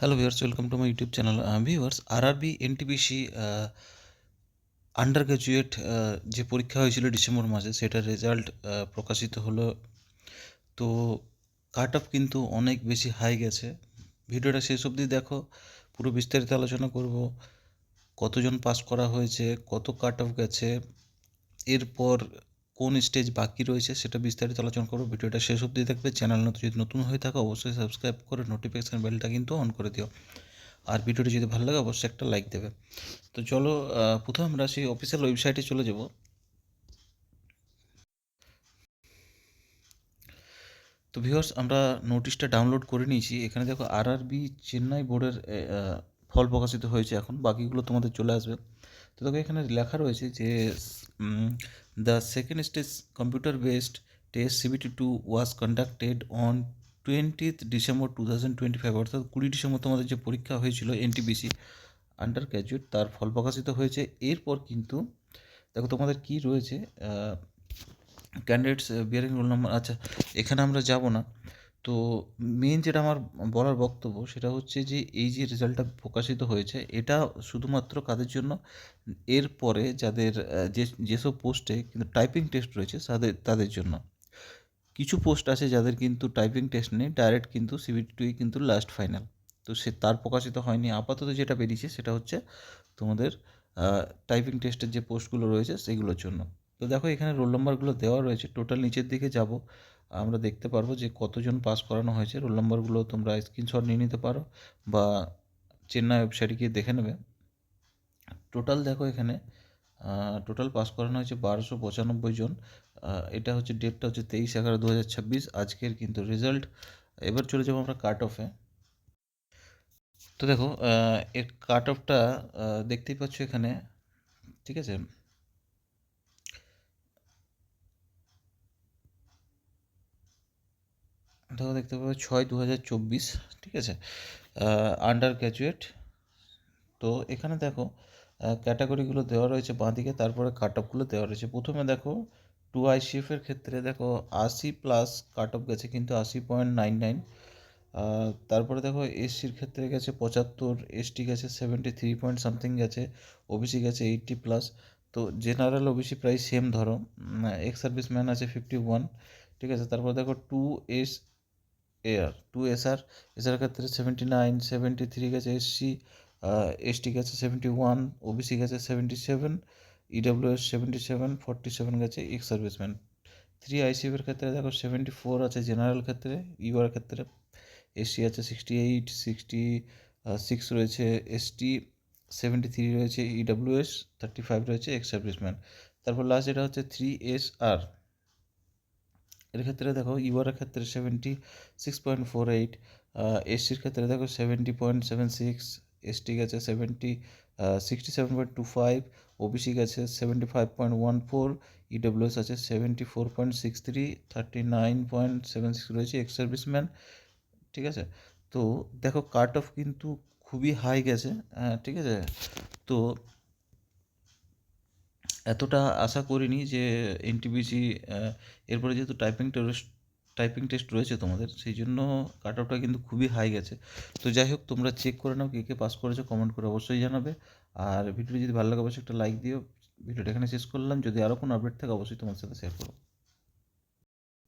Hello viewers welcome to my YouTube channel viewers RRB NTPC undergraduate যে পরীক্ষা হয়েছিল December মাসে, সেটার রেজাল্ট প্রকাশিত হলো। তো কাট অফ কিন্তু অনেক বেশি হাই গেছে। ভিডিওটা শেষ অবধি দেখো, পুরো বিস্তারিত আলোচনা করব। কতজন পাস করা হয়েছে, কত কাট অফ গেছে, এরপর কোন স্টেজ বাকি রয়েছে সেটা বিস্তারিত আলোচনা করব। ভিডিওটা শেষ অবধি দেখবে। চ্যানেল নতুন, যদি নতুন হয়ে থাকে, অবশ্যই সাবস্ক্রাইব করে নোটিফিকেশান বেলটা কিন্তু অন করে দিও। আর ভিডিওটি যদি ভালো লাগে, অবশ্যই একটা লাইক দেবে। তো চলো প্রথমে আমরা সেই অফিসিয়াল ওয়েবসাইটে চলে যাব। তো ভিউয়ার্স আমরা নোটিশটা ডাউনলোড করে নিয়েছি। এখানে দেখো আর আরআরবি চেন্নাই বোর্ডের ফল প্রকাশিত হয়েছে এখন। বাকিগুলো তোমাদের চলে আসবে। তো দেখো এখানে লেখা রয়েছে যে the second stage computer based test CBT two was conducted on twentieth December two thousand twenty five অর্থাৎ কুড়ি ডিসেম্বর তোমাদের যে পরীক্ষা হয়েছিল এনটিবিসি আন্ডার গ্র্যাজুয়েট তার ফল প্রকাশিত হয়েছে। এরপর কিন্তু দেখো তোমাদের কি রয়েছে ক্যান্ডিডেটস বিয়ারিং রোল নাম্বার আচ্ছা এখানে আমরা যাব না। তো মেন যেটা আমার বলার বক্তব্য সেটা হচ্ছে যে, এই যে রেজাল্টটা প্রকাশিত হয়েছে, এটা শুধুমাত্র কাদের জন্য? এরপরে যাদের যে, যেসব পোস্টে কিন্তু টাইপিং টেস্ট রয়েছে তাদের তাদের জন্য। কিছু পোস্ট আছে যাদের কিন্তু টাইপিং টেস্ট নেই ডাইরেক্ট কিন্তু সিবিটিই কিন্তু লাস্ট ফাইনাল তো সে, তার প্রকাশিত হয়নি। আপাতত যেটা বেরিয়েছে সেটা হচ্ছে তোমাদের টাইপিং টেস্টের যে পোস্টগুলো রয়েছে, সেগুলোর জন্য। তো দেখো এখানে রোল নম্বরগুলো দেওয়া রয়েছে। টোটাল নিচের দিকে যাব। আমরা দেখতে পারব যে কতজন পাস করানো হয়েছে। রোল নম্বরগুলো তোমরা স্ক্রিনশট নিয়ে নিতে পারো বা চেন্নাই ওয়েবসাইটে গিয়ে দেখে নেবে। টোটাল দেখো এখানে টোটাল পাস করানো হয়েছে বারোশো পঁচানব্বই জন। এটা হচ্ছে ডেটটা হচ্ছে তেইশ এগারো দু হাজার ছাব্বিশ। আজকের কিন্তু রেজাল্ট এবার চলে যাব আমরা কাট অফে তো দেখো এর কাট অফটা দেখতেই পাচ্ছ এখানে, ঠিক আছে? দেখো দেখতে পাবে ছয় দু হাজার চব্বিশ, ঠিক আছে? আন্ডার গ্র্যাজুয়েট তো এখানে দেখো ক্যাটাগরিগুলো দেওয়া রয়েছে বাঁদিকে, তারপরে কাট অফগুলো দেওয়া রয়েছে। প্রথমে দেখো টু আই আইসিএফের ক্ষেত্রে দেখো, আশি প্লাস কাট অফ গেছে কিন্তু আশি পয়েন্ট নাইন নাইন তারপরে দেখো এসসির ক্ষেত্রে গেছে পঁচাত্তর এসটি গেছে সেভেন্টি থ্রি পয়েন্ট সামথিং গেছে ওবিসি গেছে এইটটি প্লাস তো জেনারেল ওবিসি প্রায় সেম ধরো। এক্স সার্ভিসম্যান আছে ফিফটি ওয়ান ঠিক আছে? তারপর দেখো two S R. Two S SR SR ক্ষেত্রে সেভেন্টি নাইন সেভেন্টি থ্রি গেছে এসসি এসটি গেছে সেভেন্টি ওয়ান ওবিসি গেছে seventy seven EWS seventy seven forty seven গেছে এক্স সার্ভিসম্যান থ্রি আইসিএফের ক্ষেত্রে দেখো সেভেন্টি ফোর আছে জেনারেল ক্ষেত্রে ইউআর ক্ষেত্রে। এসসি আছে সিক্সটি এইট সিক্সটি সিক্স রয়েছে এসটি সেভেন্টি থ্রি রয়েছে ইডাব্লিউএস থার্টি ফাইভ রয়েছে এক্স সার্ভিসম্যান তারপর লাস্ট যেটা হচ্ছে থ্রি এস আর এর ক্ষেত্রে দেখো ইউআরের ক্ষেত্রে seventy six point four eight এসসির ক্ষেত্রে দেখো seventy point seven six ST গেছে seventy sixty seven point two five OBC গেছে seventy five point one four EWS আছে seventy four point six three thirty nine point seven six রয়েছে ex serviceman ঠিক আছে? তো দেখো কাট অফ কিন্তু খুবই হাই গেছে ঠিক আছে? তো এতটা আশা করিনি যে এনটিপিসি এরপরে যেহেতু টাইপিং টেস্ট টাইপিং টেস্ট রয়েছে তোমাদের, সেই জন্য কাট কিন্তু খুবই হাই গেছে। তো যাই হোক, তোমরা চেক করে নাও কে কে পাস করেছ কমেন্ট করে অবশ্যই জানাবে। আর ভিডিওটি যদি ভালো লাগে, অবশ্যই একটা লাইক দিও। ভিডিওটা এখানে শেষ করলাম। যদি আরও কোনো আপডেট থাকে, অবশ্যই তোমার সাথে শেয়ার করব।